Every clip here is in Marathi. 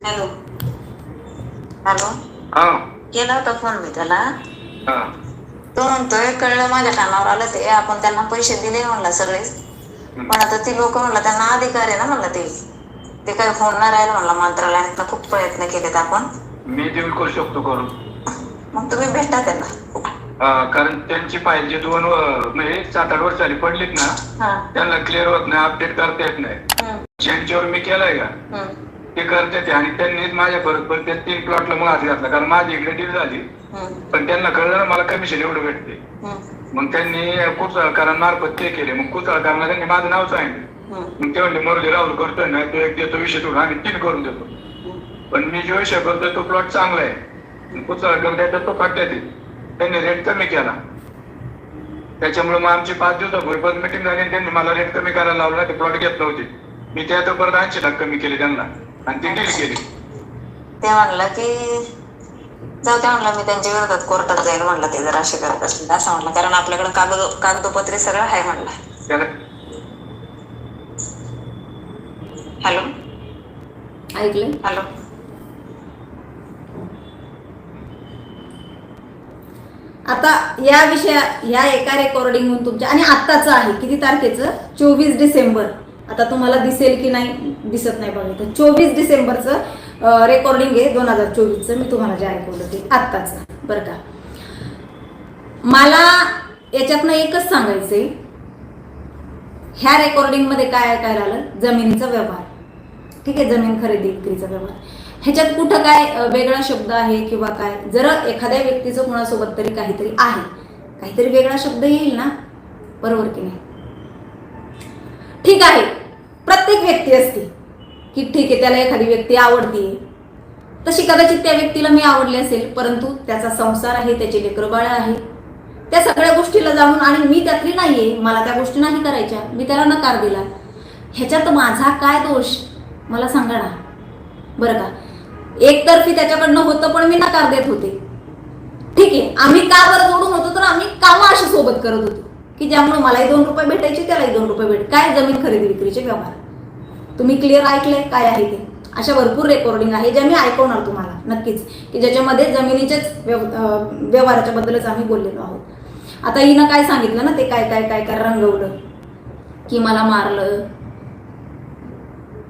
हॅलो. हॅलो. हा. केला होता फोन मी त्याला. हा. तो म्हणतोय कळलं माझ्या कानावर आलं ते आपण त्यांना पैसे दिले म्हणला सगळे. पण आता ती लोक म्हणला त्यांना अधिकार आहे ना म्हणला ते. ते काय फोन नाही राहील म्हणला मंत्रालयात खूप प्रयत्न केलेत आपण. मी देऊ करू. शकतो करून मग तुम्ही भेटा त्यांना. कारण त्यांची फाईल जे दोन म्हणजे सात आठ वर्ष पडलीत ना त्यांना क्लिअर होत नाही अपडेट करता येत नाही. ज्यांच्यावर मी केलाय का? ते करते ते आणि त्यांनी माझ्या बरोबर त्या तीन प्लॉटला मग हात घातला. कारण माझी इकडे डील झाली. पण त्यांना कळलं ना मला कमिशन एवढं भेटते मग त्यांनी कुचळकारांमार्फत ते केले. मग कुचळकारांना त्यांनी माझं नाव सांगितलं. मग ते म्हणले मरुदे राहुल करतोय ना तो एक देतो विषय सोडून आम्ही तीन करून देतो. पण मी जो विषय करतोय तो प्लॉट चांगला आहे. कुचळकर द्यायचा तो फाट्यात त्यांनी रेट कमी केला. त्याच्यामुळे मग आमची पाच दिवसापूर्वी परत मिटिंग झाली आणि त्यांनी मला रेट कमी करायला लावला ते प्लॉट घेत नव्हते मी त्या तो परत ऐंशी लाख कमी केले त्यांना. आणि ती डील केली? ते म्हणलं की जाऊ त्या म्हणलं मी त्यांच्या विरोधात कोर्टात जाईल म्हणलं ते जर असे करत असतील असं म्हणलं. कारण आपल्याकडे कागद कागदोपत्री सगळं आहे म्हणलं. हॅलो? ऐकलं? हॅलो? आता या विषया या एका रेकॉर्डिंगहून तुमच्या आणि आत्ताचं आहे किती तारखेचं? चोवीस डिसेंबर. आता तुम्हाला दिसेल की नाही दिसत नाही बघा तर चोवीस डिसेंबरचं रेकॉर्डिंग आहे दोन हजार चोवीसचं. मी तुम्हाला जे ऐकवलं ते आत्ताचं. बरं का? मला याच्यातनं एकच सांगायचंय. ह्या रेकॉर्डिंगमध्ये काय काय राहिलं जमिनीचा व्यवहार. ठीक आहे? जमीन खरेदी विक्रीचा व्यवहार. ह्याच्यात कुठं काय वेगळा शब्द आहे किंवा काय? जर एखाद्या व्यक्तीचं कुणासोबत तरी काहीतरी आहे. काहीतरी वेगळा शब्द येईल ना? बरोबर की नाही? ठीक आहे. प्रत्येक व्यक्ती असते की ठीक आहे त्याला एखादी व्यक्ती आवडते. तशी कदाचित त्या व्यक्तीला मी आवडले असेल परंतु त्याचा संसार आहे त्याचे लेकरबाळ आहे. त्या सगळ्या गोष्टीला जाणून आणि मी त्यातली नाहीये मला त्या गोष्टी नाही करायच्या मी त्याला नकार दिला. ह्याच्यात माझा काय दोष? मला सांगा ना. बरं का? एकतर्फी त्याच्याकडनं होतं पण मी नकार देत होते. ठीक आहे आम्ही का बरं जोडून होतो तर आम्ही कामं अशी सोबत करत होतो. की ज्यामुळे मलाही दोन रुपये भेटायचे त्यालाही दोन रुपये भेट. काय जमीन खरेदी विक्रीचे व्यवहार? तुम्ही क्लिअर ऐकलंय? काय आहे ते? अशा भरपूर रेकॉर्डिंग आहे ज्या मी ऐकवणार तुम्हाला नक्कीच. की ज्याच्यामध्ये जमिनीचेच व्यव व्यवहाराच्या बद्दलच आम्ही बोललेलो आहोत. आता हिनं काय सांगितलं ना ते काय काय काय काय रंगवलं? की मला मारलं.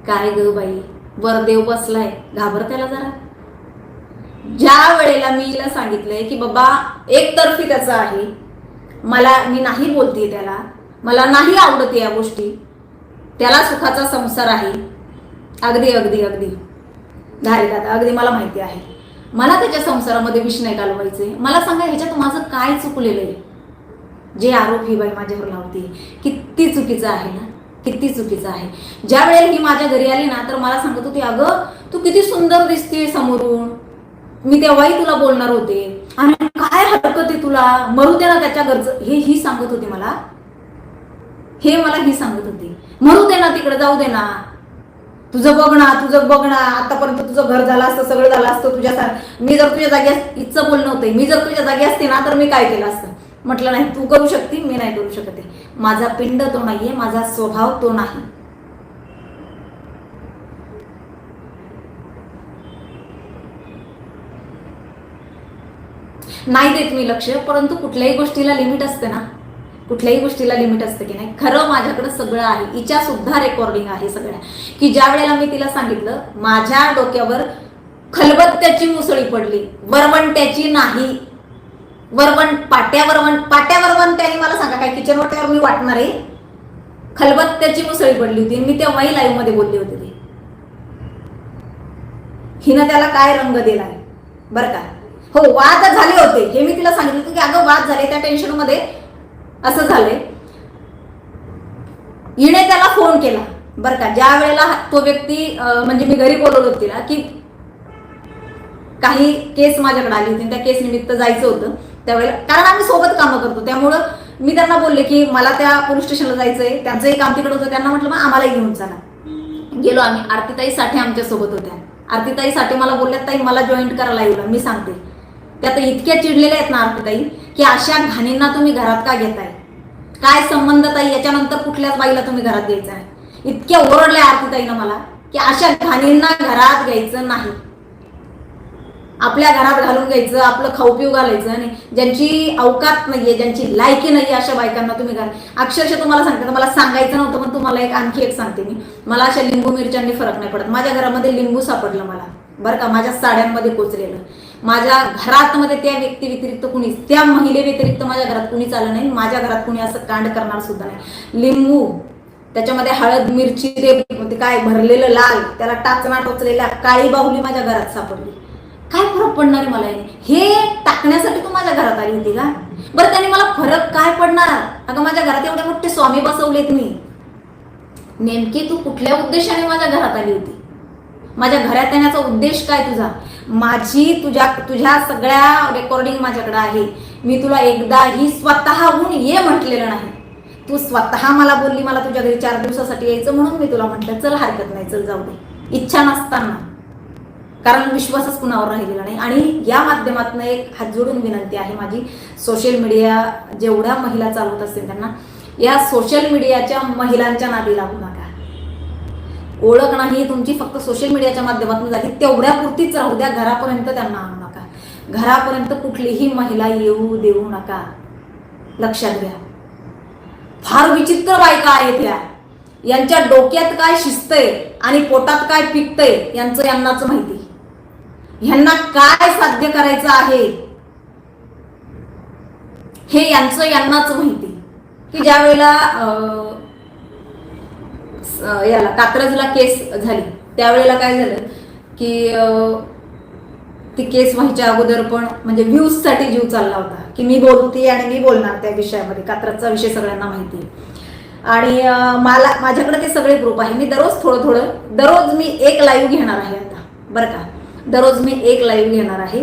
काय ग बाई? वरदेव बसलाय. घाबर त्याला जरा. ज्या वेळेला मी हिला सांगितलंय की बाबा एकतर्फी त्याचं आहे. मला मी नाही बोलते त्याला. मला नाही आवडते या गोष्टी. त्याला सुखाचा संसार आहे. अगदी अगदी अगदी. धारे दादा अगदी मला माहिती आहे. मला त्याच्या संसारामध्ये विष नाही घालवायचे. मला सांगा ह्याच्यात माझं काय चुकलेलं आहे? जे आरोप ही बाई माझ्यावर लावते किती चुकीचं आहे ना? किती चुकीचं आहे. ज्या वेळेला ही माझ्या घरी आली ना तर मला सांगत होती अगं तू किती सुंदर दिसते समोरून. मी तेव्हाही तुला बोलणार होते. आणि काय हरकत आहे तुला? मरू दे ना त्याच्या घरचं हे ही सांगत होती मला. हे मला ही सांगत होती. म्हणू दे ना तिकडे जाऊ दे ना. तुझं बघ ना तुझं बघ ना आतापर्यंत तुझं घर झालं असतं सगळं झालं असतं तुझ्या मी जर तुझ्या जागी इतकं बोलणं होतं मी जर तुझ्या जागी असते ना तर मी काय केलं असतं? म्हटलं नाही तू करू शकते मी नाही करू शकते माझा पिंड तो नाहीये माझा स्वभाव तो नाही. नाही देत मी लक्ष परंतु कुठल्याही गोष्टीला लिमिट असते ना. कुठल्याही गोष्टीला लिमिट असते की नाही. खरं माझ्याकडे सगळं आहे. हिच्या सुद्धा रेकॉर्डिंग आहे सगळ्या. की ज्या वेळेला मी तिला सांगितलं माझ्या डोक्यावर खलबत्त्याची मुसळी पडली. वरवंट्याची नाही. वरवण पाट्या वरवण पाट्या वरवंट्याने मला सांगा काय किचन वाट्यावर मी वाटणार आहे? खलबत्त्याची मुसळी पडली होती. मी तेव्हाही लाईव्हमध्ये बोलली होती ती. हिनं त्याला काय रंग दिलाय? बरं का? हो वाद झाले होते. हे मी तिला सांगितलं की अगं वाद झाले त्या टेन्शनमध्ये असं झालंय. हिने त्याला फोन केला. बरं का ज्या वेळेला तो व्यक्ती म्हणजे मी घरी बोलवलं तिला की काही केस माझ्याकडे आली होती त्या केस निमित्त जायचं होतं त्यावेळेला कारण आम्ही सोबत कामं करतो त्यामुळं मी त्यांना बोलले की मला त्या पोलीस स्टेशनला जायचंय त्यांचंही काम तिकडे होतं त्यांना म्हटलं मग आम्हालाही घेऊन चला. गेलो आम्ही. आरतीताई साठे आमच्यासोबत होत्या. आरतीताई साठे मला बोलल्यात ताई मला जॉईंट करायला येऊ मी सांगते. त्या तर इतक्या चिडलेल्या आहेत ना आरतीताई की अशा घाणींना तुम्ही घरात का घेताय? काय संबंध ताई? याच्यानंतर कुठल्याच बाईला तुम्ही घरात द्यायचा आहे? इतक्या ओरडल्या आरतीताईनं मला की अशा घाणींना घरात घ्यायचं नाही. आपल्या घरात घालून घ्यायचं आपलं खाऊ पिऊ घालायचं आणि ज्यांची अवकात नाहीये ज्यांची लायकी नाहीये अशा बायकांना तुम्ही घाल. अक्षरशः तुम्हाला सांगते मला सांगायचं नव्हतं पण तुम्हाला एक आणखी एक सांगते मी. मला अशा लिंबू मिरच्यांनी फरक नाही पडत. माझ्या घरामध्ये लिंबू सापडलं मला. बरं का माझ्या साड्यांमध्ये कोचलेलं. माझ्या घरात मध्ये त्या व्यक्ती व्यतिरिक्त कुणीच त्या महिले व्यतिरिक्त माझ्या घरात कुणीच आलं नाही माझ्या घरात कुणी असं कांड करणार सुद्धा नाही. लिंबू त्याच्यामध्ये हळद मिरची रे ते काय भरलेलं लाल त्याला टाचना टोचलेल्या काळी बाहुली माझ्या घरात सापडली. काय फरक पडणार आहे मला हे टाकण्यासाठी तू माझ्या घरात आली होती का? बरं त्याने मला फरक काय पडणार? अगं माझ्या घरात एवढे मोठे स्वामी बसवलेत मी. नेमकी तू कुठल्या उद्देशाने माझ्या घरात आली होती? माझ्या घरात येण्याचा उद्देश काय तुझा? माझी तुझ्या तुझ्या सगळ्या रेकॉर्डिंग माझ्याकडे आहे. मी तुला एकदाही स्वतःहून ये म्हटलेलं नाही. तू स्वतः मला बोलली मला तुझ्या घरी चार दिवसासाठी यायचं म्हणून मी तुला म्हटलं चल हरकत नाही चल जाऊ दे. इच्छा नसताना. कारण विश्वासच कुणावर राहिलेला नाही. आणि या माध्यमातून एक हात जोडून विनंती आहे माझी. सोशल मीडिया जेवढ्या महिला चालवत असतील त्यांना या सोशल मीडियाच्या महिलांच्या नादी लागू नका. ओळख नाही तुमची फक्त सोशल मीडियाच्या माध्यमातून झाली. तेवढ्यापुरतीच राहू द्या घरापर्यंत त्यांना आणू नका. घरापर्यंत कुठलीही महिला येऊ देऊ नका. लक्षात घ्या. फार विचित्र बायका आहेत या यांच्या डोक्यात काय शिजतंय आणि पोटात काय पिकतंय यांचं यांनाच माहिती. ह्यांना काय साध्य करायचं आहे? हे यांचं यांनाच माहिती. की ज्या वेळेला अं, याला कात्रजला केस झाली. त्यावेळेला काय झालं की ती केस व्हायच्या अगोदर पण म्हणजे व्ह्यूजसाठी जीव चालला होता. की मी बोलते आणि मी बोलणार त्या विषयामध्ये. कात्रजचा विषय सगळ्यांना माहिती आहे. आणि मला माझ्याकडे ते सगळे ग्रुप आहे. मी दररोज थोडं थोडं दररोज मी एक लाईव्ह घेणार आहे आता. बरं का? दररोज मी एक लाईव्ह घेणार आहे.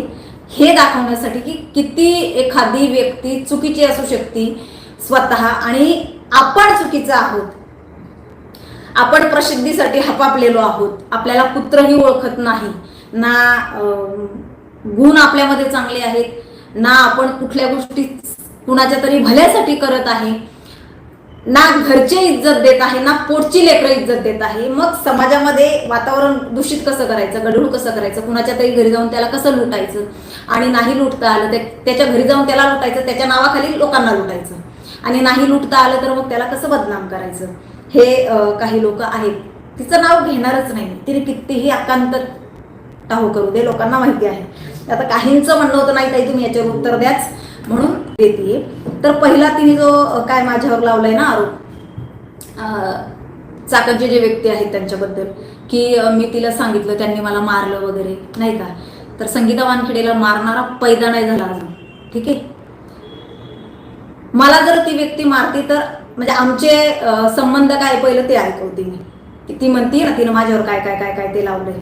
हे दाखवण्यासाठी की किती एखादी व्यक्ती चुकीची असू शकते स्वतः. आणि आपण चुकीचं आहोत. आपण प्रसिद्धीसाठी हपापलेलो आहोत. आपल्याला कुत्रही ओळखत नाही. ना गुण आपल्यामध्ये चांगले आहेत. ना आपण कुठल्या गोष्टी कुणाच्या तरी भल्यासाठी करत आहे. ना घरचे इज्जत देत आहे ना पोटची लेकरं इज्जत देत आहे. मग समाजामध्ये वातावरण दूषित कसं करायचं गढूळ कसं करायचं कुणाच्या तरी घरी जाऊन त्याला कसं लुटायचं? आणि नाही लुटता आलं त्याच्या घरी जाऊन त्याला लुटायचं त्याच्या नावाखाली लोकांना लुटायचं. आणि नाही लुटता आलं तर मग त्याला कसं बदनाम करायचं? हे काही लोक आहेत. तिचं नाव घेणारच नाही. तिने कितीही आकांत टाहो करू दे लोकांना माहिती आहे. आता काहींचं म्हणणं होतं नाही काही तुम्ही याच्यावर उत्तर द्याच. म्हणून देते तर पहिला तिने जो काय माझ्यावर लावलाय ना आरोप अं, चाकणचे जे व्यक्ती आहेत त्यांच्याबद्दल की मी तिला सांगितलं त्यांनी मला मारलं वगैरे नाही का? तर संगीता वानखेडेला मारणारा पैदा नाही झाला अजून. ठीक आहे? मला जर ती व्यक्ती मारती तर म्हणजे आमचे संबंध काय पहिलं ते ऐकवते मी. ती म्हणते ना तिनं माझ्यावर काय काय काय काय ते लावलंय.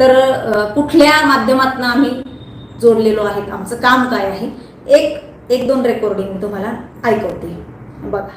तर कुठल्या माध्यमातून आम्ही जोडलेलो आहेत आमचं काम काय आहे एक एक दोन रेकॉर्डिंग मी तुम्हाला ऐकवते. बघा.